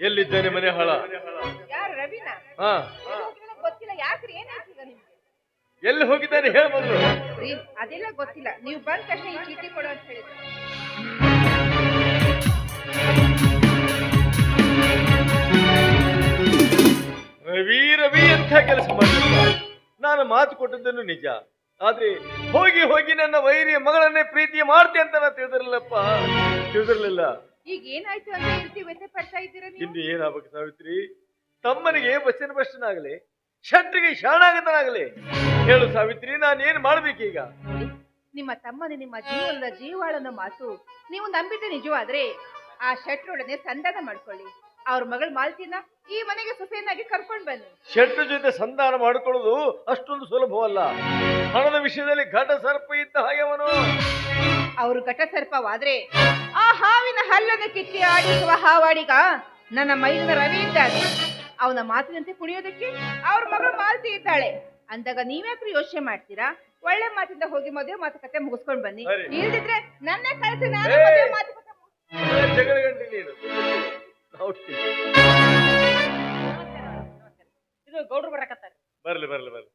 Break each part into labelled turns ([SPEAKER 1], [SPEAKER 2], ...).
[SPEAKER 1] ಎಲ್ಲಿದ್ದಾನೆ ಮನೆ ಹಳ?
[SPEAKER 2] ಯಾರು ರವಿನ?
[SPEAKER 1] ಹಾ.
[SPEAKER 2] ಎಲ್ಲಿ ಗೊತ್ತಿಲ್ಲ. ಯಾಕ್ರಿ ಏನಾಯ್ತು ಈಗ ನಿಮ್ಗೆ?
[SPEAKER 1] ಎಲ್ಲಿ ಹೋಗಿದ್ದಾನೆ ಹೇಳ ಮೊದಲು.
[SPEAKER 2] ರೀ ಅದೆಲ್ಲ ಗೊತ್ತಿಲ್ಲ. ನೀವು ಬಂದ ತಕ್ಷಣ ಈ ಚೀಟಿ ಕೊಡು ಅಂತ ಹೇಳಿದ್ರು.
[SPEAKER 1] ರವಿ ರವಿ ಅಂತ ಕೆಲಸ ಮಾಡಿಲ್ಲ ನಾನು ಮಾತು ಕೊಟ್ಟದ್ದನ್ನು ನಿಜ. ಆದ್ರೆ ಹೋಗಿ ಹೋಗಿ ನನ್ನ ವೈರಿಯ ಮಗಳನ್ನೇ ಪ್ರೀತಿ ಮಾಡ್ತೆ ಅಂತ ನಾನು ತಿಳಿದಿರಲಿಲ್ಲಪ್ಪ. ತಿಳಿದಿರ್ಲಿಲ್ಲ.
[SPEAKER 2] ಈಗ ಏನಾಯ್ತು ಅಂತ ಹೇಳ್ತಿ ವ್ಯಥೆ ಪಡ್ತಾ ಇದ್ದೀರಾ ನೀವು?
[SPEAKER 1] ಇನ್ನು ಏನಾಗಬೇಕು ಸಾವಿತ್ರಿ? ತಮ್ಮನಿಗೆ ವಚನ ಭ್ರಷ್ಟನಾಗಲಿ ಶತ್ರಿಗೆ ಶರಣಾಗತನಾಗಲಿ. ಹೇಳು ಸಾವಿತ್ರಿ ನಾನೇನ್ ಮಾಡ್ಬೇಕೀಗ?
[SPEAKER 2] ನಿಮ್ಮ ತಮ್ಮನ ನಿಮ್ಮ ಜೀವನದ ಜೀವಾಳನ ಮಾತು ನೀವು ನಂಬಿದ್ದೆ ನಿಜವಾದ್ರೆ ಆ ಶೆಟ್ರೊಡನೆ ಸಂಧಾನ ಮಾಡ್ಕೊಳ್ಳಿ. ಅವ್ರ ಮಗಳ ಮಾಲ್ತಿನ ಈ ಮನೆಗೆ ಸೊಸೆಯನ್ನಾಗಿ ಕರ್ಕೊಂಡ್ ಬನ್ನಿ.
[SPEAKER 1] ಶೆಟ್ರ ಜೊತೆ ಸಂಧಾನ ಮಾಡ್ಕೊಳ್ಳೋದು ಅಷ್ಟೊಂದು ಸುಲಭವಲ್ಲ. ಹಣದ ವಿಷಯದಲ್ಲಿ ಘಟ ಸರ್ಪ ಇದ್ದ ಹಾಗೆ ಅವನು.
[SPEAKER 2] ಅವರು ಘಟ ಸರ್ಪವಾದ್ರೆ ಆ ಹಾವಿನ ಹಲ್ಲನ್ನು ಕಿತ್ತಿ ಆಡಿಸುವ ಹಾವಾಡಿಗ ನನ್ನ ಮೈದನ ರವಿ ಇದ್ದಾನೆ. ಅವನ ಮಾತಿನಂತೆ ಕುಣಿಯೋದಕ್ಕೆ ಅವ್ರ ಮಗಳು ಮಾಲ್ತಿ ಇದ್ದಾಳೆ. ಅಂದಾಗ ನೀವ್ಯಾಕ್ರಿ ಯೋಚನೆ ಮಾಡ್ತೀರಾ? ಒಳ್ಳೆ ಮಾತಿಂದ ಹೋಗಿ ಮದುವೆ ಮಾತುಕತೆ ಮುಗಿಸ್ಕೊಂಡ್ ಬನ್ನಿ. ಇಲ್ದಿದ್ರೆ ನನ್ನ ಕಳಿಸಿ ನಾನು! ಮದುವೆ ಮಾತುಕತೆ.
[SPEAKER 3] ಇದು ಗೌಡ್ರು ಬರಕತ್ತಾರೆ.
[SPEAKER 1] ಬರ್ಲಿ ಬರ್ಲಿ ಬರ್ಲಿ.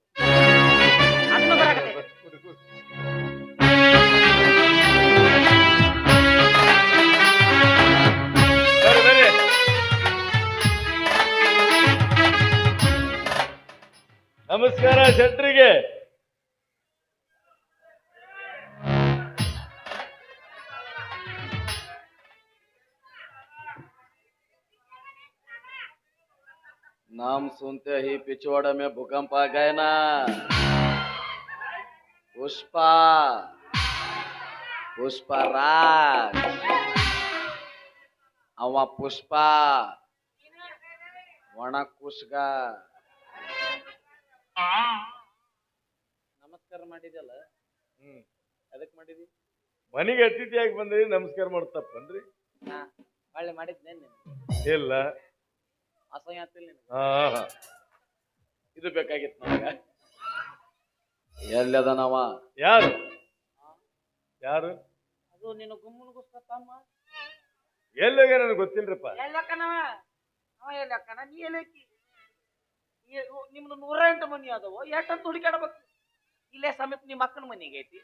[SPEAKER 1] ನಮಸ್ಕಾರ ಶೆಟ್ರಿಗೆ
[SPEAKER 4] नाम सुनते ही पिछवाड़ा में भूकंप आ गए ना पुष्पा पुष्पा राज ಅವ ಪುಷ್ಪ ಒಣ ಕುಷ್ಗ ನಮಸ್ಕಾರ ಮಾಡಿದ್ಯಲ್ಲ?
[SPEAKER 1] ಹ್ಮ್.
[SPEAKER 4] ಅದಕ್ಕೆ ಮಾಡಿದಿ?
[SPEAKER 1] ಮನೆಗೆ ಅತಿಥಿಯಾಗಿ ಬಂದ್ರಿ ನಮಸ್ಕಾರ ಮಾಡ್ತಪ್ಪನ್ರಿ
[SPEAKER 4] ಹಾ ಒಳ್ಳೆ ಮಾಡಿದ್ನೇನು
[SPEAKER 1] ಇಲ್ಲ.
[SPEAKER 4] ಅಸಹ್ಯ ಆಗ್ತಿಲ್ಲ ನಿನಗೆ.
[SPEAKER 1] ಹಾ.
[SPEAKER 4] ಇದು ಬೇಕಾಗಿತ್ತು ನನಗ ಎಲ್ಲದನವ
[SPEAKER 1] ಯಾರು? ಯಾರು?
[SPEAKER 3] ಅದು ನಿನ್ನ ಗುಮ್ಮನ ತಮ್ಮ.
[SPEAKER 1] ಎಲ್ಲೋಗ್ಯ ನನಗೆ ಗೊತ್ತಿಲ್ರಪ್ಪ.
[SPEAKER 3] ಎಲ್ಲಕ್ಕನವ ಅವ ಎಲ್ಲಕ್ಕನ ನೀ ಎಲ್ಲಕ್ಕಿ ನಿಮ್ದು ನೂರ ಎಂಟು ಮನಿ ಅದಾವ ಎಷ್ಟಂತ ಹುಡುಕಾಡ್ಬೇಕು ಇಲ್ಲೇ ಸಮೀಪ ನಿಮ್ಮ ಅಕ್ಕನ ಮನಿಗೆ ಐತಿ.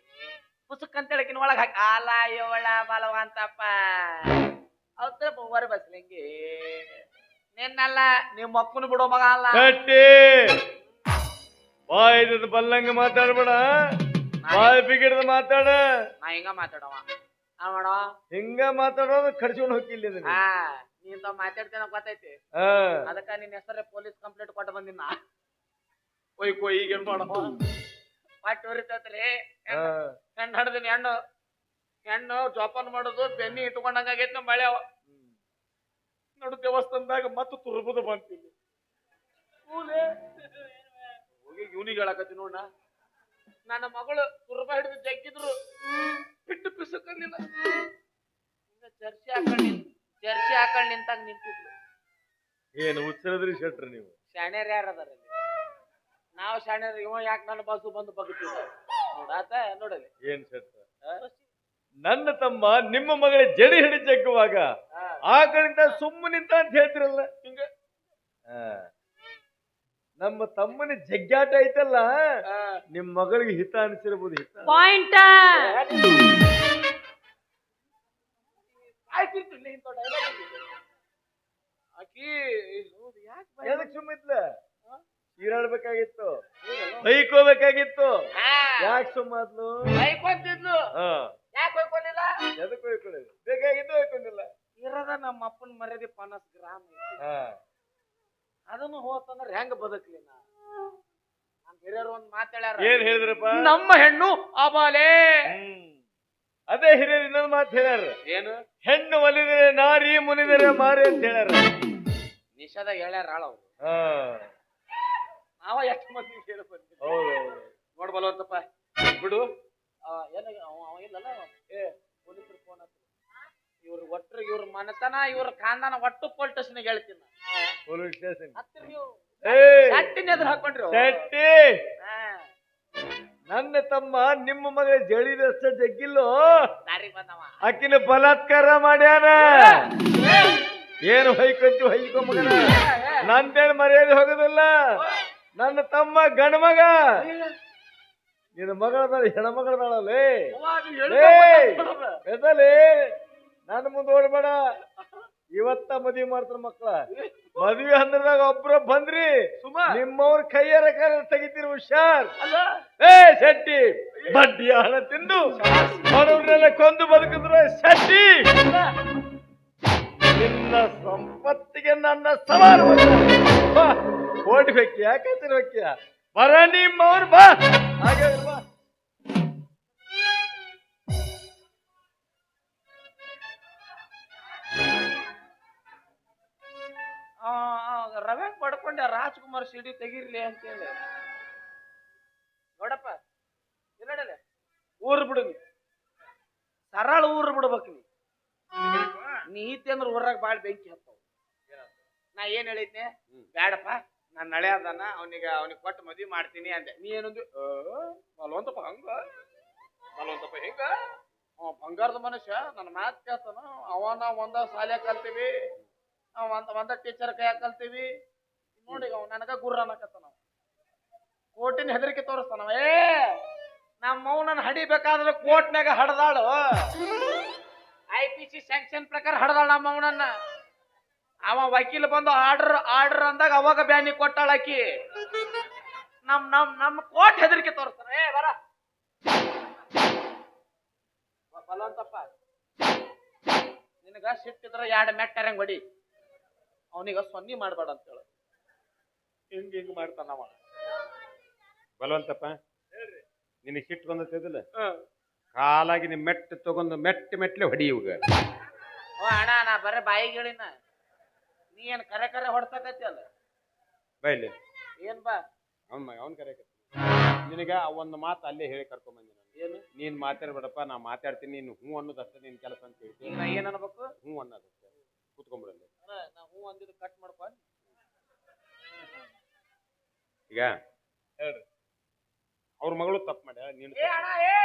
[SPEAKER 3] ಪುಸ್ತಕ ಅಂತ ಹೇಳಕಿನ ಒಳಗೆ ಹಾಕಿ ಆಲ ಯೋಳ ಬಲವಂತಪ್ಪ. ಅವತ್ತ ಹೊರ ಬಸ್ಲಿಂಗಿ ನಿನ್ನಲ್ಲ ನಿಮ್ಮ ಅಕ್ಕನ ಬಿಡೋ ಮಗ ಅಲ್ಲ.
[SPEAKER 1] ಕಟ್ಟಿ. ಬಾಯಿದ ಬಲ್ಲಂಗ ಮಾತಾಡ್ಬೇಡ. ಬಾಯ್ ಬಿಗಿಡ್ದ ಮಾತಾಡ.
[SPEAKER 3] ನಾ ಹಿಂಗ ಮಾತಾಡವ. ಆ ಮಾಡೋ
[SPEAKER 1] ಹಿಂಗ ಮಾತಾಡೋದು ಕಡ್ಸ್ಕೊಂಡು ಹೋಗಿಲ್ಲ.
[SPEAKER 3] ಹಾ. ನೀನ್ ತಾವ್ ಮಾತಾಡ್ತೇನ ಗೊತ್ತೈತಿ. ಅದಕ್ಕ ನಿನ್ನ ಹೆಸರೇ ಪೊಲೀಸ್ ಕಂಪ್ಲೇಂಟ್ ಕೊಟ್ಟ ಬಂದಿನ ಒಯ್ ಕೊಯ್ ಈಗ ಏನ್ ಮಾಡವ ಪಟ್ ಉರಿತೈತ್ರಿ. ಹೆಣ್ಣು ಹಡ್ದಿನಿ ಹೆಣ್ಣು. ಹೆಣ್ಣು ಜೋಪಾನ ಮಾಡೋದು ಬೆನ್ನಿ ಇಟ್ಕೊಂಡಂಗ ಆಗೈತಿ ನಮ್ಮ ಮಳೆ ನಡು ದೇವಸ್ಥಾನದಾಗ ಮತ್ತೆ ತುರ್ಬುದು ಬಂತೀನಿ ಹೋಗಿ ಇವನಿಗೆ ಹೇಳಕತ್ತಿ ನೋಡ ನನ್ನ ಮಗಳು ತುರ್ಬ ಹಿಡಿದು ಜಗ್ಗಿದ್ರು. ಬಿಟ್ಟು ಪಿಸಕಲ್ಲಿಲ್ಲ ಚರ್ಚೆ ಹಾಕೊಂಡಿಲ್ಲ ಜರ್ಸಿ ಹಾಕೊಂಡ್ ನಿಂತಾಗ ನಿಂತಿದ್ರು
[SPEAKER 1] ಏನು ಉಚ್ಚರದ್ರಿ ಶೆಟ್ರ ನೀವು?
[SPEAKER 3] ಶಾಣ್ಯರ್ ಯಾರು ಅದಾರ ನಾವು ಶಾಣ್ಯರ್ ಇವ ಯಾಕೆ ನನ್ನ ಬಾಸು ಬಂದು ಬಗ್ತಿದ್ದ ನೋಡಾತ ನೋಡಲಿ.
[SPEAKER 1] ಏನ್ ಶೆಟ್ರ? ನನ್ನ ತಮ್ಮ ನಿಮ್ಮ ಮಗಳ ಜಡಿ ಹಿಡಿ ಜಗ್ಗುವಾಗ ಆ ಕಡೆಯಿಂದ ಸುಮ್ಮ ನಿಂತ ಅಂತ ಹೇಳ್ತಿರಲ್ಲ?
[SPEAKER 3] ಹಿಂಗ.
[SPEAKER 1] ನಮ್ಮ ತಮ್ಮನ ಜಗ್ಗಾಟ ಐತಲ್ಲ? ನಿಮ್ ಮಗಳಿಗೆ ಹಿತ ಅನಿಸಿರ್ಬೋದು ಹಿತ
[SPEAKER 3] ಪಾಯಿಂಟ್ ಆಯ್ತಿರ್ತಿಲ್ಲ ಇಂಥ ಡೈಲಾಗ್ ಆಕಿ ಹೌದು ಯಾಕೆ
[SPEAKER 1] ಎದಕ್ ಸುಮ್ಮಿದ್ಲ ಹೀರಾಡ್ಬೇಕಾಗಿತ್ತು ಬೈಕೋಬೇಕಾಗಿತ್ತು ಯಾಕೆ ಸುಮ್ಮದ್ಲು
[SPEAKER 3] ಬೈಕೊಂತಿದ್ಲು
[SPEAKER 1] ಹಾ.
[SPEAKER 3] ಯಾಕೆ ಬೈಕೊಂಡಿಲ್ಲ
[SPEAKER 1] ಎದಕ್ ಬೈಕೊಳ್ಳಿಲ್ಲ ಬೇಕಾಗಿದ್ದು ಬೈಕೊಂಡಿಲ್ಲ
[SPEAKER 3] ಇರದ ನಮ್ಮ ಅಪ್ಪನ ಮರ್ಯಾದೆ ಪನಸ್ ಗ್ರಾಮ ಅದನ್ನು ಹೋತಂದ್ರೆ ಹೆಂಗ ಬದುಕ್ಲಿ ನಾ? ನಮ್ಮ ಹಿರಿಯರು ಒಂದ್ ಮಾತಾಡ್ಯಾರ
[SPEAKER 1] ಏನ್ ಹೇಳಿದ್ರಪ್ಪ?
[SPEAKER 3] ನಮ್ಮ ಹೆಣ್ಣು ಅಬಾಲೆ.
[SPEAKER 1] ಹ್ಮ್. ಅದೇ ಹಿರಿಯರು ಇನ್ನೊಂದು ಮಾತು ಹೇಳ್ಯಾರ.
[SPEAKER 3] ಏನು?
[SPEAKER 1] ಹೆಣ್ಣು ಒಲಿದರೆ ನಾರಿ ಮುನಿದರೆ ಮಾರಿ ಅಂತ ಹೇಳ್ಯಾರ.
[SPEAKER 3] ನಿಷೇಧ ಹೇಳ್ಯಾರ ಅವ್ರು
[SPEAKER 1] ಹಾ.
[SPEAKER 3] ನಾವ ಎಷ್ಟು ಮಂದಿ ಹೇಳಿ ಬಂದ್ವಿ
[SPEAKER 1] ಹೌದು ಹೌದು.
[SPEAKER 3] ನೋಡ್ಬಲ್ವಂತಪ್ಪ ಬಿಡು. ಆ, ಏನ ಅವ ಅವ ಇಲ್ಲಲ್ಲ ಏ ಪೊಲೀಸರು ಫೋನ್ ಹಚ್ಚು ಇವ್ರ ಒಟ್ರು ಇವ್ರ ಮನೆತನ ಇವ್ರ ಖಾನ್ದಾನ ಒಟ್ಟು ಪೊಲೀಸ್ ಸ್ಟೇಷನ್ಗೆ ಹೇಳ್ತೀನಿ
[SPEAKER 1] ಪೊಲೀಸ್ ಸ್ಟೇಷನ್
[SPEAKER 3] ಹತ್ತಿರ ನೀವು.
[SPEAKER 1] ಏಯ್.
[SPEAKER 3] ಚಟ್ಟಿನ ಎದುರು ಹಾಕೊಂಡ್ರಿ ಅವ್ರು.
[SPEAKER 1] ಶೆಟ್ಟಿ. ನನ್ನ ತಮ್ಮ ನಿಮ್ಮ ಮಗ ಜಳಿದಷ್ಟ ಜಗ್ಗಿಲ್ಲೋ? ಅಕ್ಕಿನ ಬಲಾತ್ಕಾರ ಮಾಡ್ಯಾನ? ಏನು ಹೊಯ್ಕೊಂತು ಹೊಯ್ಕೊ ಮಗನ? ನಂದೇನು ಮರ್ಯಾದೆ ಹೋಗೋದಿಲ್ಲ? ನನ್ನ ತಮ್ಮ ಗಂಡ ಮಗ? ನಿನ್ನ ಮಗಳದಾಳ ಹೆಣ್ಮಗಳದಾಳಲ್ಲೇ ಎದಲೇ ನನ್ನ ಮುಂದೆ ಓಡಬೇಡ. ಇವತ್ತ ಮದುವೆ ಮಾಡ್ತಾರ ಮಕ್ಕಳ. ಮದ್ವಿ ಹಂದ್ರದಾಗ ಒಬ್ರ ಬಂದ್ರಿ. ನಿಮ್ಮವ್ರ ಕೈಯರ ಕೈ ತೆಗಿತೀರಿ ಹುಷಾರ್. ಏ ಶೆಟ್ಟಿ ಬಡ್ಡಿ ಹಣ ತಿಂದು? ಬಡವ್ರನ್ನೆಲ್ಲ ಕೊಂದು ಬದುಕಿದ್ರೆ ಶೆಟ್ಟಿ. ನಿನ್ನ ಸಂಪತ್ತಿಗೆ ನನ್ನ ಸವಾಲು ಓಟ್ ಬೇಕಿಯಾ ಕತ್ತಿರ ಬೇಕಿಯಾ ಬರ ನಿಮ್ಮವ್ರು ಬಾ. ಹಾಗೆ ಬಾ.
[SPEAKER 3] ರವೆ ಪಡ್ಕೊಂಡೆ ರಾಜ್ಕುಮಾರ್ ಸಿಡಿ ತೆಗಿರ್ಲಿ ಅಂತೇಳಿ. ನೋಡಪ್ಪ ಇಲ್ಲ ಊರ್ ಬಿಡು ನೀ. ಸರಳ ಊರ್ ಬಿಡ್ಬೇಕು ನೀ. ನೀತಿ ಅಂದ್ರೆ ಊರಾಗ ಬಾಳ್ ಬೆಂಕಿ ಹತ್ತವ. ನಾ ಏನ್ ಹೇಳಿದ್ನೆ? ಬ್ಯಾಡಪ್ಪ ನಾನ್ ನಳೆ ಅದಾನ ಅವನಿಗ ಅವನಿಗೆ ಕೊಟ್ಟು ಮದ್ವಿ ಮಾಡ್ತೀನಿ ಅಂದೆ. ನೀ ಏನೊಂದು ಬಲವಂತಪ್ಪ ಹಂಗ? ಬಲವಂತಪ್ಪ ಹೆಂಗ? ಬಂಗಾರದ ಮನುಷ್ಯ ನನ್ನ ಮಾತು ಕೇಳ್ತಾನ. ಅವನ ಒಂದ ಸಾಲೆ ಕಲ್ತೀವಿ. ನಾವ್ ಒಂದ ಟೀಚರ್ ಕೈ ಕಲ್ತೀವಿ ನೋಡಿ ಅವ ನನಗ ಗುರ್ರ ಅನ್ನಕತ್ತಾನ ಅವ. ಕೋಟಿನ ಹೆದರಿಕೆ ತೋರಿಸ್ತಾನವ ಏ ನಮ್ಮ ಮೌನನ್ ಹಡಿಬೇಕಾದ್ರೆ ಕೋರ್ಟ್ನಾಗ ಹಡ್ದಾಳು. ಐ ಪಿ ಸಿ ಸ್ಯಾಂಕ್ಷನ್ ಪ್ರಕಾರ ಹಡ್ದಾಳ ನಮ್ಮ ಮೌನನ್ನ. ಅವ ವಕೀಲ ಬಂದು ಆರ್ಡರ್ ಆರ್ಡರ್ ಅಂದಾಗ ಅವಾಗ ಬ್ಯಾನಿ ಕೊಟ್ಟಾಳ ಹಾಕಿ ನಮ್ ನಮ್ ನಮ್ ಕೋರ್ಟ್ ಹೆದರಿಕೆ ತೋರಿಸ್ತಾನ ಏ, ಬರ. ಬಲವಂತಪ್ಪ. ನಿನಗ ಸಿಟ್ಟಿದ್ರ ಎರಡು ಮೆಟ್ಟರಂಗ್ ಹೊಡಿ? ಅವನಿಗ ಸೊನ್ನಿ ಮಾಡ್ಬೇಡ ಹೇಳ. ಹಿಂಗ್ ಹಿಂಗ್ ಮಾಡ್ತಾನವ
[SPEAKER 5] ಬಲವಂತಪ್ಪ ನಿನಗೆ ಸಿಟ್ಟು ಬಂದತ್ತಿದಿಲ್ಲ ಕಾಲಾಗಿ ನಿಮ್ಮ ಮೆಟ್ಟ ತಗೊಂಡು ಮೆಟ್ಟ ಮೆಟ್ಲೆ ಹೊಡಿ ಇವಾಗ
[SPEAKER 3] ಓ ಅಣ್ಣ ನಾ ಬರೇ ಬಾಯಿಗೆ ಹೇಳಿನ. ನೀ ಏನು ಕರೆ ಕರೆ ಹೊಡ್ಸಕತ್ತಿ ಅಲ್ಲ?
[SPEAKER 5] ಬೈಲಿ
[SPEAKER 3] ಏನ್ ಬಾ?
[SPEAKER 5] ಅವನ್ ಅವನ್ ಕರೆ ನಿನಗ ಒಂದು ಮಾತು ಅಲ್ಲೇ ಹೇಳಿ ಕರ್ಕೊಂಬಂದಿ ನಾನು.
[SPEAKER 3] ಏನು?
[SPEAKER 5] ನೀನ್ ಮಾತಾಡ್ಬೇಡಪ್ಪ ನಾ ಮಾತಾಡ್ತೀನಿ ನೀನು ಹ್ಞೂ ಅನ್ನೋದಷ್ಟೇ ನಿನ್ ಕೆಲಸ ಅಂತ ಹೇಳ್ತೀನಿ.
[SPEAKER 3] ನಾ ಏನ್ ಅನ್ಬೇಕು?
[SPEAKER 5] ಹ್ಞೂ ಅನ್ನೋದಷ್ಟೇ. ಕೂತ್ಕೊಂಡ್ಬಿಡಲ್ಲ
[SPEAKER 3] ನಾ ಹೂ ಅಂದಿದ್ದು ಕಟ್ ಮಾಡ್ಕೊ
[SPEAKER 5] ಈಗ? ಹೇಳ್ರಿ. ಅವ್ರ ಮಗಳು ತಪ್ಪು ಮಾಡ್ಯ ನೀನು
[SPEAKER 3] ಏ ಅಣ್ಣ ಏ!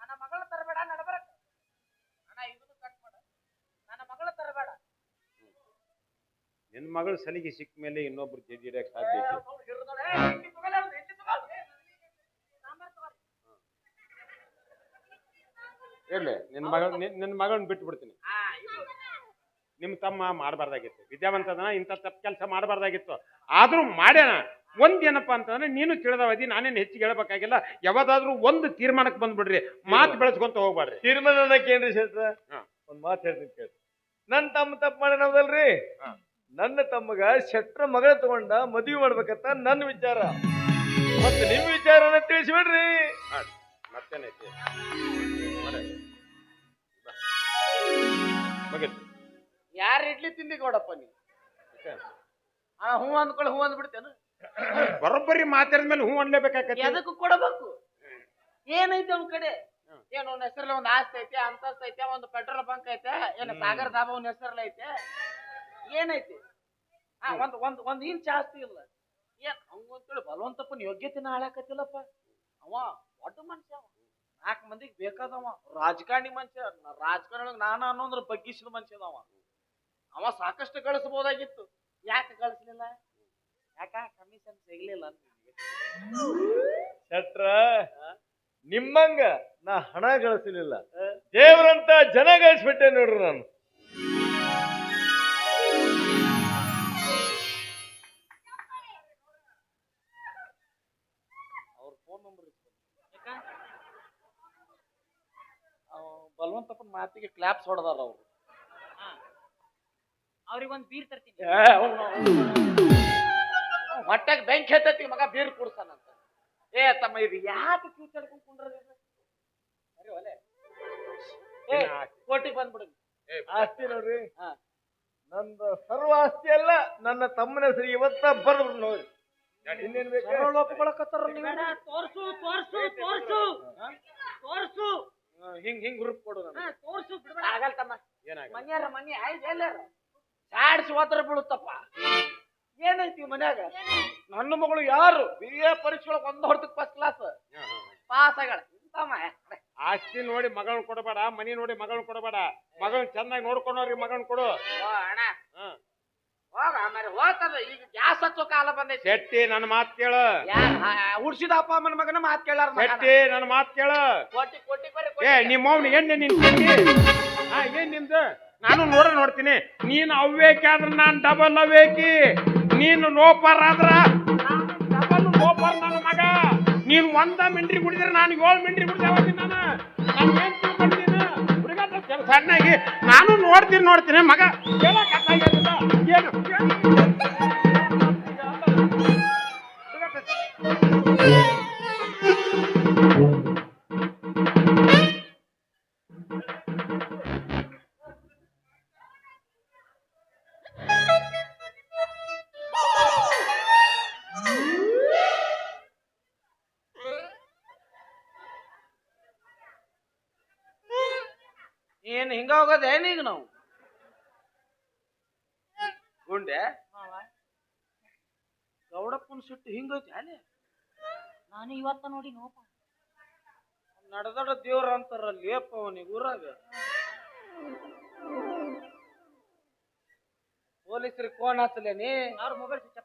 [SPEAKER 3] ನನ್ನ ಮಗಳ ತರಬೇಡ ನಡಬರಕ ಅಣ್ಣ ಇದನ್ನು ಕಟ್ ಮಾಡ. ನನ್ನ ಮಗಳ ತರಬೇಡ.
[SPEAKER 5] ನಿನ್ನ ಮಗಳು ಸಲಿಗೆ ಸಿಕ್ಕ ಮೇಲೆ ಇನ್ನೊಬ್ರು ಜಡ್ಜಿ ಹಿಡಿಯಕ್ಕೆ ಸಾಧ್ಯ ಐತಿ? ಇರ್ಲಿ ನಿನ್ನ ಮಗಳ ನಿನ್ನ ಮಗಳನ್ನ ಬಿಟ್ಟು ಬಿಡ್ತೀನಿ ನಿಮ್ಮ ತಮ್ಮ ಮಾಡಬಾರ್ದಾಗಿತ್ತು. ವಿದ್ಯಾವಂತ ಅದನ ಇಂಥ ತಪ್ಪು ಕೆಲಸ ಮಾಡಬಾರ್ದಾಗಿತ್ತು. ಆದರೂ ಮಾಡ್ಯಾನ. ಒಂದ್ ಏನಪ್ಪಾ ಅಂತಂದ್ರೆ ನೀನು ತಿಳಿದವಧಿ ನಾನೇನು ಹೆಚ್ಚಿಗೆ ಹೇಳ್ಬೇಕಾಗಿಲ್ಲ. ಯಾವ್ದಾದ್ರು ಒಂದು ತೀರ್ಮಾನಕ್ಕೆ ಬಂದ್ಬಿಡ್ರಿ. ಮಾತು ಬೆಳೆಸ್ಕೊಂತ ಹೋಗ್ಬಾರ್ರಿ.
[SPEAKER 1] ತೀರ್ಮಾನ ಅನ್ನಕ್ಕೇನ್ರಿ ಒಂದು ಮಾತು ಹೇಳ್ತೀನಿ ಕೇಳಿ ನನ್ನ ತಮ್ಮ ತಪ್ಪು ಮಾಡ್ಯಾನದಲ್ರಿ. ನನ್ನ ತಮ್ಮಗ ಶೆಟ್ರ ಮಗಳ ತಗೊಂಡ ಮದುವೆ ಮಾಡ್ಬೇಕಂತ ನನ್ನ ವಿಚಾರ. ಮತ್ತೆ ನಿಮ್ಮ ವಿಚಾರನ ತಿಳಿಸ್ಬಿಡ್ರಿ.
[SPEAKER 5] ಮತ್ತೇನೈತಿ
[SPEAKER 3] ಯಾರ ಇಡ್ಲಿ ತಿಂದಿ ಗೌಡಪ್ಪ ನೀ ಆ ಹೂ ಅಂದ್ಕೊಳ್ಳಿ ಹೂ ಅಂದ್ಬಿಡ್ತೇನು.
[SPEAKER 5] ಬರೋಬ್ಬರಿ ಮಾತಾಡಿದ ಮೇಲೆ ಹೂ ಅನ್ಲೇಬೇಕಾಗತ್ತೆ
[SPEAKER 3] ಅದಕ್ಕೂ ಕೊಡಬೇಕು? ಏನೈತೆ ಅವ್ನ ಕಡೆ? ಏನೋ ಅವ್ನ ಹೆಸರಲ್ಲಿ ಒಂದು ಆಸ್ತಿ ಐತೆ ಅಂತಸ್ತು ಐತೆ ಒಂದು ಪೆಟ್ರೋಲ್ ಬಂಕ್ ಐತೆ ಏನು ಸಾಗರ್ ದಾಬಾ ಒಂದ್ ಹೆಸರಲ್ಲಿ ಐತೆ? ಏನೈತಿ? ಆ ಒಂದ್ ಒಂದ್ ಒಂದ್ ಇಂಚ್ ಆಸ್ತಿ ಇಲ್ಲ. ಏನ್ ಹಂಗಂತೇಳಿ ಬಲವಂತಪ್ಪನ ಯೋಗ್ಯತೆನ ಹಾಳಾಕತ್ತಿಲ್ಲಪ್ಪ ಅವ ದೊಡ್ಡ ಮನುಷ್ಯ ಅವ. ನಾಲ್ಕು ಮಂದಿಗೆ ಬೇಕಾದವ. ರಾಜಕಾರಣಿ ಮನುಷ್ಯ. ರಾಜಕಾರಣಿ ರಾಜಕಾರಣ ನಾನು ಅನ್ನೋದ್ರ ಬಗ್ಗಿಸಿದ ಮನುಷ್ಯ ಅವ ಅವ ಸಾಕಷ್ಟು ಗಳಿಸ್ಬೋದಾಗಿತ್ತು ಯಾಕೆ ಗಳಿಸ್ಲಿಲ್ಲ ಯಾಕ? ಕಮಿಷನ್ ಸಿಗ್ಲಿಲ್ಲ ಅಂತ ನಿನಗೆ.
[SPEAKER 1] ಶೆಟ್ರ ನಿಮ್ಮಂಗ ನಾ ಹಣ ಗಳಿಸಲಿಲ್ಲ. ದೇವ್ರಂತ ಜನ ಗಳಿಸ್ಬಿಟ್ಟೆ ನೋಡ್ರಿ ನಾನು.
[SPEAKER 3] ಅವ್ರ ಫೋನ್ ನಂಬರ್ ಬಲವಂತಪ್ಪನ ಮಾತಿಗೆ ಕ್ಲಾಪ್ಸ್ ಹೊಡೆದಾರ ಅವ್ರು.
[SPEAKER 2] ಅವ್ರಿಗೆ ಒಂದ್ ಬೀರ್ ತರ್ತೀನಿ.
[SPEAKER 3] ಹೊಟ್ಟೆಗೆ ಬೆಂಕಿ ಹತ್ತೈತಿ ಮಗ ಬೀರ್ ಕುಡ್ಸನಂತ ಏ ತಮ್ಮ ಇದು ಯಾಕೆ ಕ್ಯೂಚ್ ಹಿಡ್ಕೊಂಡ್ ಕುಂಡ್ರದು ಇದು? ಸರಿ ಒಲೆ. ಏ ಕೋಟಿಗೆ ಬಂದ್ಬಿಡು.
[SPEAKER 1] ಆಸ್ತಿ ನೋಡ್ರಿ.
[SPEAKER 3] ಹಾ.
[SPEAKER 1] ನಂದು ಸರ್ವ ಆಸ್ತಿ ಅಲ್ಲ ನನ್ನ ತಮ್ಮನ ಹೆಸರು ಇವತ್ತ ಬರ್ದು ನೋಡಿ. ಇನ್ನೇನ್ ಬೇಕು?
[SPEAKER 3] ಒಪ್ಕೊಳಕತ್ತಾರ
[SPEAKER 2] ತೋರ್ಸು ತೋರ್ಸು ತೋರ್ಸು. ತೋರ್ಸು.
[SPEAKER 3] ಹಿಂಗ್ ಹಿಂಗ್ ಗ್ರೂಪ್ ಕೊಡು
[SPEAKER 2] ತೋರ್ಸು ಬಿಡ್ಬೇಡ.
[SPEAKER 3] ಆಗಲ್ ತಮ್ಮ.
[SPEAKER 5] ಏನಾಗ
[SPEAKER 3] ಮನ್ಯಾರ ಮನಿ ಆಯ್ತು ಎಲ್ಲಾರ ಚಾಡ್ಸಿ ಹೋದ್ರ ಬೀಳುತ್ತಪ್ಪ. ಏನೈತಿ ಮನ್ಯಾಗ? ನನ್ನ ಮಗಳು ಯಾರು? ಬಿ ಎ ಪರೀಕ್ಷೆ ಒಳಗೆ ಒಂದು ಹೊಡ್ತಕ್ ಫಸ್ಟ್ ಕ್ಲಾಸ್ ಪಾಸ್ ಆಗ್ಯಾಳ. ಇಂತಮ್ಮ
[SPEAKER 5] ಆಸ್ತಿ ನೋಡಿ ಮಗಳನ್ನ ಕೊಡಬೇಡ ಮನಿ ನೋಡಿ ಮಗಳನ್ನ ಕೊಡಬೇಡ. ಮಗಳನ್ನ ಚೆನ್ನಾಗಿ ನೋಡ್ಕೊಂಡವ್ರಿಗೆ ಮಗಳನ್ನ ಕೊಡು.
[SPEAKER 3] ಓ ಅಣ್ಣ.
[SPEAKER 5] ಹಾ.
[SPEAKER 3] ಹೋಗ ಆಮೇಲೆ ಹೋಗ್ತದ ಈಗ ಗ್ಯಾಸ್ ಹಚ್ಚೋ ಕಾಲ ಬಂದೈತಿ.
[SPEAKER 5] ಶೆಟ್ಟಿ ನನ್ನ ಮಾತು ಕೇಳು.
[SPEAKER 3] ಹುಡ್ಸಿದ ಅಪ್ಪ ಅಮ್ಮನ ಮಗನ ಮಾತು ಕೇಳಾರ
[SPEAKER 5] ಶೆಟ್ಟಿ ನನ್ನ ಮಾತು ಕೇಳು.
[SPEAKER 3] ಕೋಟಿ ಕೋಟಿ ಬರ್ರಿ
[SPEAKER 5] ಏ ನಿಮ್ಮ ಅವ್ನ ಎಣ್ಣೆ ನಿನ್ ಶೆಟ್ಟಿ? ಹಾ ಏನ್ ನಿಮ್ದು ನಾನು ನೋಡ ನೋಡ್ತೀನಿ. ನೀನು ಅವ್ವೇಕಿ ಆದ್ರೆ ನಾನು ಡಬಲ್ ಅವ್ವೇಕಿ? ನೀನು ನೋಪರ್ ಆದ್ರ ಡಬಲ್ ನೋಪರ್ ನನ್ನ ಮಗ. ನೀನು ಒಂದ ಮಿಂಟ್ರಿ ಕುಡಿದ್ರೆ ನಾನು ಏಳು ಮಿಂಡ್ರಿ ಕುಡಿದೇವತ್ತೀನಿ ನಾನು ಸಣ್ಣಾಗಿ. ನಾನು ನೋಡ್ತೀನಿ ನೋಡ್ತೀನಿ ಮಗ. ಕೇಳಕ್ಕಾಗಲ್ಲ ಏನು?
[SPEAKER 3] ಈಗ ನಾವು? ಗುಂಡೆ? ಗೌಡಪ್ಪನ ಸಿಟ್ಟು ಹಿಂಗೈತಿ ಅಲ್ಲಿ?
[SPEAKER 6] ನಾನು ಇವತ್ತ ನೋಡಿ ನೋಪ.
[SPEAKER 3] ನಡೆದಾಡ ದೇವ್ರ ಅಂತಾರ ಲೇಪ ಅವನಿಗೆ ಊರಾಗ. ಪೊಲೀಸರಿಗೆ ಫೋನ್ ಹಚ್ಚಲೇನಿ
[SPEAKER 6] ಅವ್ರ ಮೊಬೈಲ್ ಸ್ವಿಚ್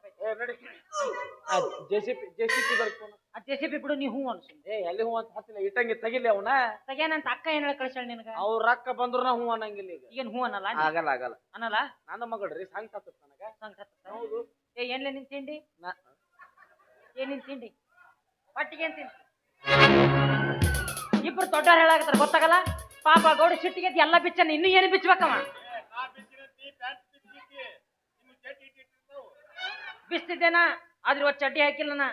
[SPEAKER 3] ಜೆಸಿಪಿ ಜೆಸಿಪಿ ಬರ್ರಿ phone
[SPEAKER 6] JCP J C B ಬಿಡು ನೀ ಹೂ ಅನ್ಸು
[SPEAKER 3] ಏ ಎಲ್ಲಿ ಹೂ ಅಂತ ಹತ್ತಿಲ್ಲ. ಇಟ್ಟಂಗೆ ತೆಗಿಲಿ ಅವನ.
[SPEAKER 6] ತಗ್ಯಾನಂತ ಅಕ್ಕ ಏನ್ ಹೇಳಿ ಕಳ್ಸ್ಯಾಳ ನಿನಗ?
[SPEAKER 3] ಅವ್ರ ರೊಕ್ಕ ಬಂದ್ರು ಹೂ ಅನ್ನಂಗಿಲ್ಲ ಈಗ.
[SPEAKER 6] ಈಗೇನ್ ಹೂ ಅನ್ನಲ್ಲ?
[SPEAKER 3] ಆಗಲ್ಲ ಆಗಲ್ಲ.
[SPEAKER 6] ಅನ್ನಲ್ಲ?
[SPEAKER 3] ನನ್ನ ಮಗಳ್ರಿ ಸಂಗ್ ತತ್ತ ನನಗ.
[SPEAKER 6] ಸಂಗ್.
[SPEAKER 3] ಹೌದು.
[SPEAKER 6] ಏ ಏನ್ಲೆ ನಿನ್ ತಿಂಡಿ?
[SPEAKER 3] ನಾ-
[SPEAKER 6] ಏನ್ ನಿನ್ ತಿಂಡಿ? ಒಟ್ಟಿಗೆ ಏನ್ ತಿಂಡಿ ಇಬ್ರು ದೊಡ್ಡವ್ರು ಹೇಳಾಕತ್ತಾರ ಗೊತ್ತಾಗಲ್ಲ? ಪಾಪ ಗೌಡ ಸಿಟ್ಟಿಗೆ ಎಲ್ಲ ಬಿಚ್ಚನ ಇನ್ನು ಏನು ಬಿಚ್ಚಬೇಕವ ಬಿಸ್ತಿದ್ದೇನ ಆದ್ರೆ ಇವತ್ತು ಚಡ್ಡಿ ಹಾಕಿಲ್ಲ ನಾ.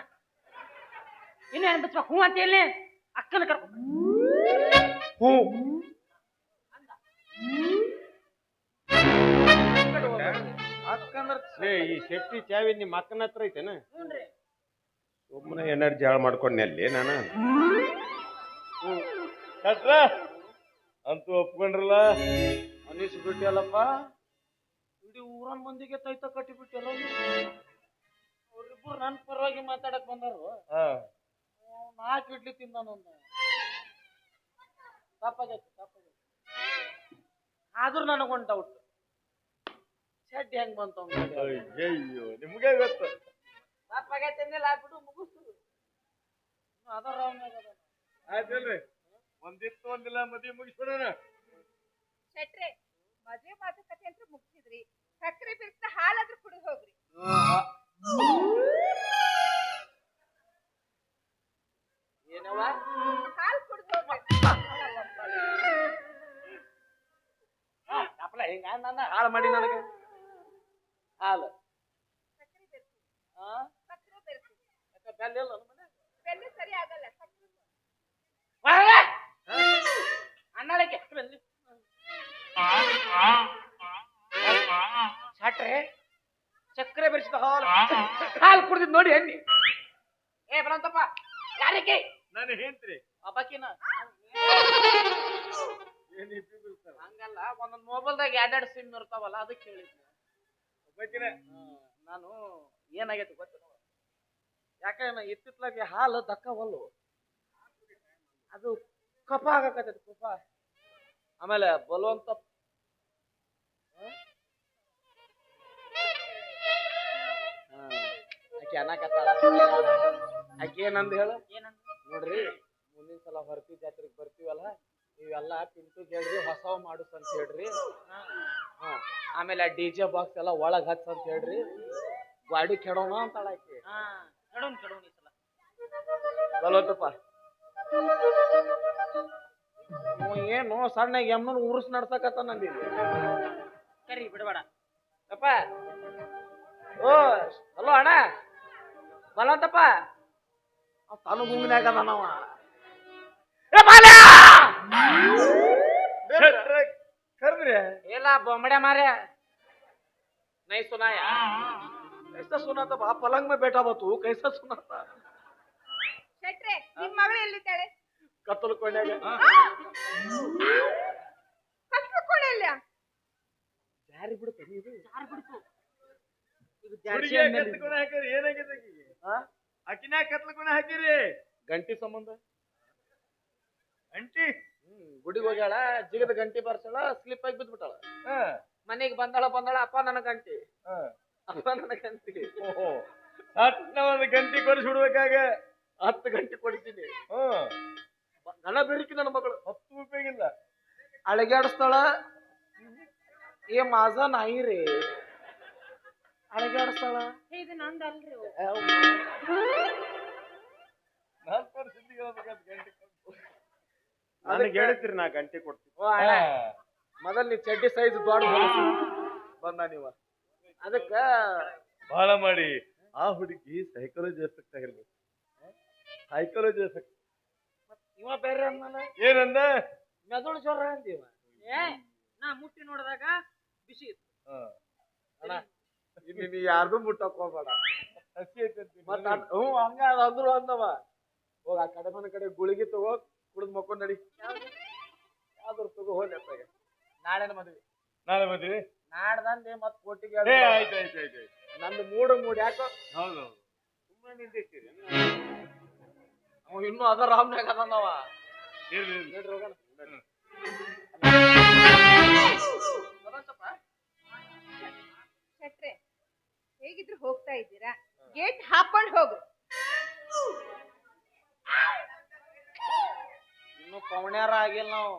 [SPEAKER 6] ಇನ್ನೇನು ಬಿಚ್ಚ ಹೂ ಅಂತ ಇಲ್ಲಿ ಅಕ್ಕನ ಕರ್
[SPEAKER 5] ಹೂ. ಈ ಶೆಟ್ಟಿ ಚಾವಿ ನಿಮ್ಮ ಅಕ್ಕನ ಹತ್ರ ಐತೆನ? ಒಬ್ಬನ ಎನರ್ಜಿ ಹಾಳು ಮಾಡ್ಕೊಂಡೆ ಅಲ್ಲಿ ನಾನು.
[SPEAKER 1] ಕಟ್ರ ಅಂತೂ ಒಪ್ಕೊಂಡ್ರಲ್ಲ?
[SPEAKER 3] ಅನಿಸ್ ಬಿಟ್ಟಿಯಲ್ಲಪ್ಪ? ಇಡೀ ಊರನ್ ಮಂದಿಗೆ ತೈತ ಕಟ್ಟಿ ಬಿಟ್ಟಿಯಲ್ಲ ಅವ್ರಿಬ್ರು ನನ್ನ ಪರವಾಗಿ ಮಾತಾಡಕ್ ಬಂದರು
[SPEAKER 1] ಹಾ.
[SPEAKER 3] ನಾಲ್ಕು ಇಡ್ಲಿ ತಿಂದಾನೊಂದು ತಪ್ಪಾಗೈತಿ ತಪ್ಪಾಗೈತಿ. ಆದ್ರೂ ನನಗೊಂದು ಡೌಟ್ ಚಡ್ಡಿ ಹೆಂಗ್ ಬಂತವ್ರಿ
[SPEAKER 1] ಅಯ್ಯಯ್ಯೋ ನಿಮ್ಗೆ ಗೊತ್ತು.
[SPEAKER 3] ತಪ್ಪಾಗೈತಿ ಅಂದಿಲ್ಲ ಬಿಡು ಮುಗಿಸ್ತು ಅದರ.
[SPEAKER 1] ಆಯ್ತಲ್ರಿ ಒಂದಿತ್ತು ಒಂದಿಲ್ಲ ಮದ್ವೆ ಮುಗಿಸ್ಬಿಡೋಣ.
[SPEAKER 2] ಶೆಟ್ರೆ ಮದ್ವೆ ಮಾತುಕತೆ ಅಂತ ಮುಗಿಸಿದ್ರಿ. ಸಕ್ಕರೆ ಬಿರ್ತ ಹಾಲಾದ್ರೂ ಕುಡಿದು ಹೋಗ್ರಿ.
[SPEAKER 3] ನನ್ನ ಹಾಳು ಮಾಡಿ ನನಗೆ. ಹಾಲು.
[SPEAKER 2] ಸಕ್ಕರೆ ಬೆರೆಸಿ.
[SPEAKER 3] ಆ?
[SPEAKER 2] ಸಕ್ಕರೆ ಬೆರೆಸಿ.
[SPEAKER 3] ಬೆಲ್ಲ ಇಲ್ಲ
[SPEAKER 2] ಬೆಲ್ಲ.
[SPEAKER 3] ಸಾಟ್ರೆ ಸಕ್ಕರೆ ಬೆರೆಸಿದ ಹಾಲು. ಹಾಲು ಕುಡ್ದಿದ್ ನೋಡಿ ಎಣ್ಣಿ ಏ ಬರಂತಪ್ಪ ಯಾರಿಗೆ?
[SPEAKER 1] ನಾನು ಹೇಳ್ತೀರಿ ಬಿಡ್ತಾರ
[SPEAKER 3] ಹಂಗಲ್ಲ ಒಂದೊಂದ್ ಮೊಬೈಲ್ದಾಗ ಎರಡೆರಡು ಸಿಮ್ ಇರ್ತಾವಲ್ಲ ಅದಕ್ಕೆ ಹೇಳಿದ್ದೆ
[SPEAKER 1] ಒಬ್ಬಾಕಿನೇ.
[SPEAKER 3] ನಾನು ಏನಾಗೈತಿ ಗೊತ್ತಿಲ್ಲ ಯಾಕಂದ್ರೆ ಇತ್ತಿತ್ಲಾಗೆ ಹಾಲು ದಕ್ಕವಲ್ಲು. ಅದು ಕಪ ಆಗಕತ್ತೈತಿ ಕಪ ಆಮೇಲೆ ಬಲವಂತ. ಆಕೆ ಅನ್ನಕತ್ತಾಳ ಆಕೆ ಏನಂದ ಹೇಳು?
[SPEAKER 6] ಏನಂತ
[SPEAKER 3] ನೋಡ್ರಿ ಮುಂದಿನ ಸಲ ಹೊರತಿ ಜಾತ್ರೆಗೆ ಬರ್ತೀವಲ್ಲ ನೀವೆಲ್ಲ ಪಿಂಟು ಹೇಳ್ರಿ ಹೊಸವ್ ಮಾಡುಸ್ ಅಂತ ಹೇಳ್ರಿ. ಹಾ ಆಮೇಲೆ ಡಿ ಜೆ ಬಾಕ್ಸ್ ಎಲ್ಲ ಒಳಗ್ ಹಚ್ಚ ಅಂತ ಹೇಳ್ರಿ. ಗಾಡಿ ಕೆಡೋಣ ಅಂತ ಆಕಿ
[SPEAKER 6] ಹಾ ಕೆಡೋಣ ಕೆಡೋನ್ ಈ ಸಲ.
[SPEAKER 3] ಬಲವಂತಪ್ಪ. ಇವ ಏನು ಸಣ್ಣ ಎಮ್ಮನ ಉರುಸ್ ನಡ್ಸಕತ್ತ ನಂದಿ
[SPEAKER 6] ಕರಿ ಬಿಡಬೇಡ.
[SPEAKER 3] ಅಪ್ಪ ಓ ಹಲೋ ಅಣ್ಣ. ಬಲವಂತಪ್ಪ. ತಾನು ಗುಂಗಿನಾಗ ಅದಾನವ ಏ ಬಾಲ್ಯ!
[SPEAKER 1] ಶೆಟ್ರೆ, ಕರ್ದ್ರಿ
[SPEAKER 3] ಇಲ್ಲ ಬೊಂಬಡೆ ಮಾರ್ಯ ನೈ ಸುನಾಯ कैसा सुना था बाप पलंग में बैठा हुआ तू कैसा सुना था
[SPEAKER 2] ಶೆಟ್ರೆ ನಿಮ್ ಮಗಳು ಎಲ್ಲಿದ್ದಾಳೆ
[SPEAKER 3] कत्ल कोने
[SPEAKER 2] ಕಟ್ಕೊಳ್ಳಿಲ್ಲ
[SPEAKER 3] ಜಾರಿ ಬಿಡುತ್ತೆ ನೀವು
[SPEAKER 6] ಯಾರು ಬಿಡ್ತು
[SPEAKER 3] ಇದು ಜಾರ್ಸಿ
[SPEAKER 1] ಹುಡುಗಿ
[SPEAKER 3] ಅಂದ್ಮೇಲೆ
[SPEAKER 1] ಕತ್ಲುಕೊನೆ ಹಾಕಿರಿ ಏನಾಗಿದೆ ಆಕಿಗೆ
[SPEAKER 3] ಹಾ?
[SPEAKER 1] ಆಕಿನ ಕತ್ಲುಕೊನೆ ಹಾಕಿರಿ
[SPEAKER 3] ಗಂಟಿ ಸಂಬಂಧ
[SPEAKER 1] ಅಂಟಿ
[SPEAKER 3] ಹ್ಮ್ ಗುಡಿಗೆ ಹೋಗ್ಯಾಳ ಜಿಗದ ಗಂಟಿ ಬರ್ಸಳ ಸ್ಲಿಪ್ ಆಗಿ ಬಿದ್ಬಿಟ್ಟಾಳ.
[SPEAKER 1] ಹಾ.
[SPEAKER 3] ಮನೆಗೆ ಬಂದಾಳ ಬಂದಾಳ ಅಪ್ಪ ನನ್ನ ಗಂಟಿ.
[SPEAKER 1] ಹಾ.
[SPEAKER 3] ಅಪ್ಪ ನನ್ನ ಗಂಟಿ.
[SPEAKER 1] ಒಂದು ಗಂಟಿ ಕೊಡಿಸಿ ಬಿಡ್ಬೇಕಾಗ
[SPEAKER 3] ಹತ್ತು ಗಂಟೆ ಕೊಡ್ತೀನಿ.
[SPEAKER 1] ಹ್ಮ್
[SPEAKER 3] ಬ- ನನ್ನ ಮಗಳು.
[SPEAKER 1] ಹತ್ತು ರೂಪಾಯಿಗಿಲ್ಲ
[SPEAKER 3] ಅಳಗ್ಯಾಡಿಸ್ತಾಳ? ಏ ಮಾಜ ನಾಯಿ ರೀ. ಅಳಗ್ಯಾಡಿಸ್ತಾಳ?
[SPEAKER 6] ಇದು ನಂದಲ್ರಿ
[SPEAKER 1] ನಾಲ್ಕು ಪರಿಸ್ಥಿತಿ ಗಂಟೆ.
[SPEAKER 5] ನನಗೆ ಹೇಳಿದ್ರಿ ನಾ ಗಂಟೆ ಕೊಡ್ತೀನಿ.
[SPEAKER 3] ಮೊದಲ್ ನೀ ಚಡ್ಡಿ ಸೈಜ್ ದೊಡ್ಡ. ಬಂದ ನೀವ. ಅದಕ್ಕ
[SPEAKER 1] ಬಹಳ ಮಾಡಿ. ಆ ಹುಡುಗಿ ಸೈಕಾಲಜಿ ಎಫೆಕ್ಟ್ ಆಗಿರ್ಬೇಕು. ಸೈಕಾಲಜಿ ಎಫೆಕ್ಟ್
[SPEAKER 3] ಇವ ಬೇರೆ ಅನ್ನಲ್ಲ
[SPEAKER 1] ಏನಂದ?
[SPEAKER 3] ಮೆದುಳು ಜ್ವರ ಅಂತೀವ
[SPEAKER 6] ಏ ನಾ ಮುಟ್ಟಿ ನೋಡಿದಾಗ ಬಿಸಿ ಇತ್ತು.
[SPEAKER 3] ಅಣ್ಣ ಇಲ್ಲಿ ನೀ ಯಾರ್ದು ಮುಟ್ಟಕ್ ಹೋಗ್ಬೇಡ.
[SPEAKER 1] ಹಸಿ
[SPEAKER 3] ಅದ್- ಹ್ಞೂ ಹಂಗ ಅದ ಅಂದ್ರು ಅಂದವ. ಹೋಗ ಆ ಕಡೆ ಮನೆ ಕಡೆ ಗುಳಿಗೆ ತಗೋ. ಕುಡಿದ್ ಮಕ್ಕೊಂಡ್ ನಡಿ. ಯಾವ್ದ್ರ ತಗೋ ಅತ್ತಾಗ ನಾಳೆನ ಮದ್ವಿ.
[SPEAKER 1] ನಾಳೆ ಮದ್ವಿ?
[SPEAKER 3] ನಾಡ್ದಂದೆ ಮತ್ ಕೋಟಿಗೆ
[SPEAKER 1] ಏ ಆಯ್ತು ಆಯ್ತು ಆಯ್ತು ಆಯ್ತು.
[SPEAKER 3] ನಂದು ಮೂಡು ಮೂಡ್ ಯಾಕೋ?
[SPEAKER 1] ಹೌದು
[SPEAKER 5] ಸುಮ್ಮನೆ ನಿಂತಿರ್ತೀರಿ
[SPEAKER 3] ಅವ ಇನ್ನೂ ಅದ ರಾಮ್ನಾಗ ಅದನ್ನವ
[SPEAKER 1] ಇರ್ಲಿ ಇರ್ಲಿ.
[SPEAKER 3] ನೋಡ್ರಿ ಹೋಗೋಣ. ಬರೋಣಪ್ಪ.
[SPEAKER 2] ಶೆಟ್ರೆ ಹೇಗಿದ್ರು ಹೋಗ್ತಾ ಇದ್ದೀರಾ? ಗೇಟ್ ಹಾಕೊಂಡ್ ಹೋಗು.
[SPEAKER 3] ಇನ್ನು ಕೌಣ್ಯಾರ ಆಗಿಲ್ಲ ನಾವು.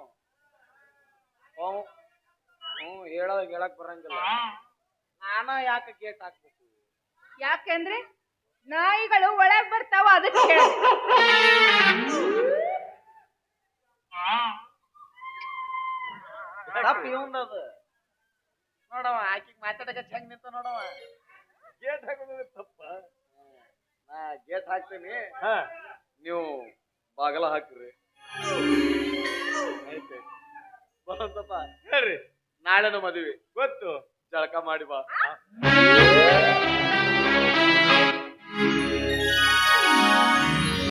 [SPEAKER 3] ಹ್ಮ್ ಹ್ಞೂ ಹೇಳೋದ್ ಹೇಳಕ್ ಬರಂಗಿಲ್ಲ. ನಾನ ಯಾಕೆ ಗೇಟ್ ಹಾಕ್ಬೇಕು?
[SPEAKER 2] ಯಾಕೆಂದ್ರೆ ನಾಯಿಗಳು ಒಳಗ್ ಬರ್ತಾವ ಅದಕ್ಕೆ ಹೇಳಿದೆ
[SPEAKER 3] ತಪ್ಪ ಇವಂದ ಅದು. ನೋಡವ ಆಕಿಗ್ ಮಾತಾಡಕ ಹೆಂಗ್ ನಿಂತ ನೋಡವ
[SPEAKER 1] ಗೇಟ್ ಹಾಕೋದ್ರೆ ತಪ್ಪ.
[SPEAKER 3] ನಾ ಗೇಟ್ ಹಾಕ್ತೀನಿ.
[SPEAKER 1] ಹಾ.
[SPEAKER 3] ನೀವು ಬಾಗಲ ಹಾಕ್ರಿ.
[SPEAKER 1] ಆಯ್ತು.
[SPEAKER 3] ಬರೋಂತಪ್ಪ
[SPEAKER 1] ಹೇಳ್ರಿ.
[SPEAKER 3] ನಾಳೆನ ಮದುವೆ.
[SPEAKER 1] ಗೊತ್ತು.
[SPEAKER 3] ಜಳಕ ಮಾಡಿ ಬಾ.